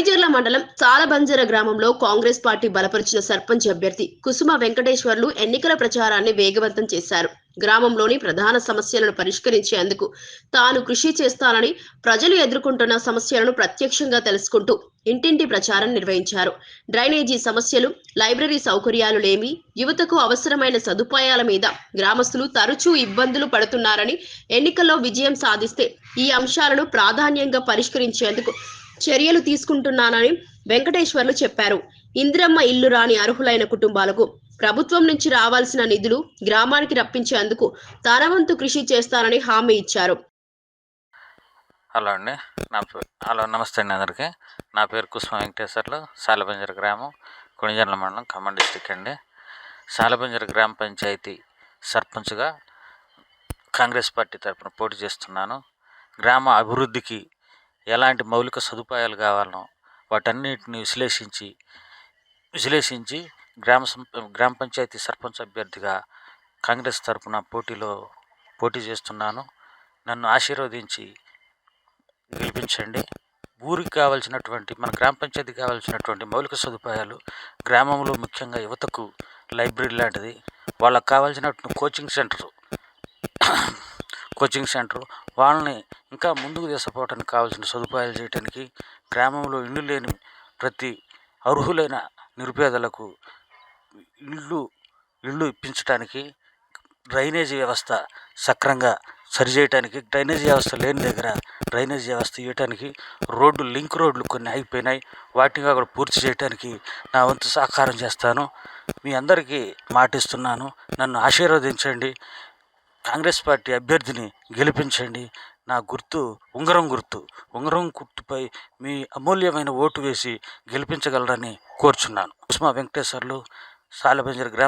కొణిజర్ల మండలం సాలబంజర గ్రామంలో కాంగ్రెస్ పార్టీ బలపరిచిన సర్పంచ్ అభ్యర్థి కుసుమ వెంకటేశ్వర్లు ఎన్నికల ప్రచారాన్ని వేగవంతం చేశారు. గ్రామంలోని ప్రధాన సమస్యలను పరిష్కరించేందుకు తాను కృషి చేస్తానని ప్రజలు ఎదుర్కొంటున్న సమస్యలను ప్రత్యక్షంగా తెలుసుకుంటూ ఇంటింటి ప్రచారం నిర్వహించారు. డ్రైనేజీ సమస్యలు లైబ్రరీ సౌకర్యాలు లేమి యువతకు అవసరమైన సదుపాయాల మీద గ్రామస్తులు తరచూ ఇబ్బందులు పడుతున్నారని ఎన్నికల్లో విజయం సాధిస్తే ఈ అంశాలను ప్రాధాన్యంగా పరిష్కరించేందుకు చర్యలు తీసుకుంటున్నానని వెంకటేశ్వర్లు చెప్పారు. ఇందిరమ్మ ఇల్లు రాని అర్హులైన కుటుంబాలకు ప్రభుత్వం నుంచి రావాల్సిన నిధులు గ్రామానికి రప్పించేందుకు తన వంతు కృషి చేస్తానని హామీ ఇచ్చారు. హలో అండి. నా పేరు హలో నమస్తే అండి అందరికీ. నా పేరు కుసుమ వెంకటేశ్వర్లు సాలబంజర గ్రామం కొణిజర్ల మండలం ఖమ్మం డిస్టిక్ అండి. సాలబంజర గ్రామ పంచాయతీ సర్పంచ్గా కాంగ్రెస్ పార్టీ తరఫున పోటీ చేస్తున్నాను. గ్రామ అభివృద్ధికి ఎలాంటి మౌలిక సదుపాయాలు కావాలనో వాటన్నిటిని విశ్లేషించి విశ్లేషించి గ్రామ సం- గ్రామ పంచాయతీ సర్పంచ్ అభ్యర్థిగా కాంగ్రెస్ తరఫున పోటీలో పోటీ చేస్తున్నాను. నన్ను ఆశీర్వదించి గెలిపించండి. ఊరికి కావాల్సినటువంటి మన గ్రామ పంచాయతీ కావాల్సినటువంటి మౌలిక సదుపాయాలు గ్రామంలో ముఖ్యంగా యువతకు లైబ్రరీ లాంటిది వాళ్ళకి కావాల్సినటువంటి కోచింగ్ సెంటర్ కోచింగ్ సెంటర్. వాళ్ళని ఇంకా ముందుకు తీసుకుపోవడానికి కావాల్సిన సదుపాయాలు చేయడానికి గ్రామంలో ఇల్లు లేని ప్రతి అర్హులైన నిరుపేదలకు ఇల్లు ఇల్లు ఇప్పించడానికి డ్రైనేజీ వ్యవస్థ సక్రంగా సరిచేయటానికి డ్రైనేజీ వ్యవస్థ లేని దగ్గర డ్రైనేజీ వ్యవస్థ ఇవ్వటానికి రోడ్లు లింక్ రోడ్లు కొన్ని అయిపోయినాయి వాటిని కూడా పూర్తి చేయడానికి నా వంతు సహకారం చేస్తాను. మీ అందరికీ మాటిస్తున్నాను. నన్ను ఆశీర్వదించండి. కాంగ్రెస్ పార్టీ అభ్యర్థిని గెలిపించండి. నా గుర్తు ఉంగరం గుర్తు. ఉంగరం గుర్తుపై మీ అమూల్యమైన ఓటు వేసి గెలిపించగలరని కోరుచున్నాను. ఉస్మా వెంకటేశ్వర్లు సాలబంజర్ గ్రామ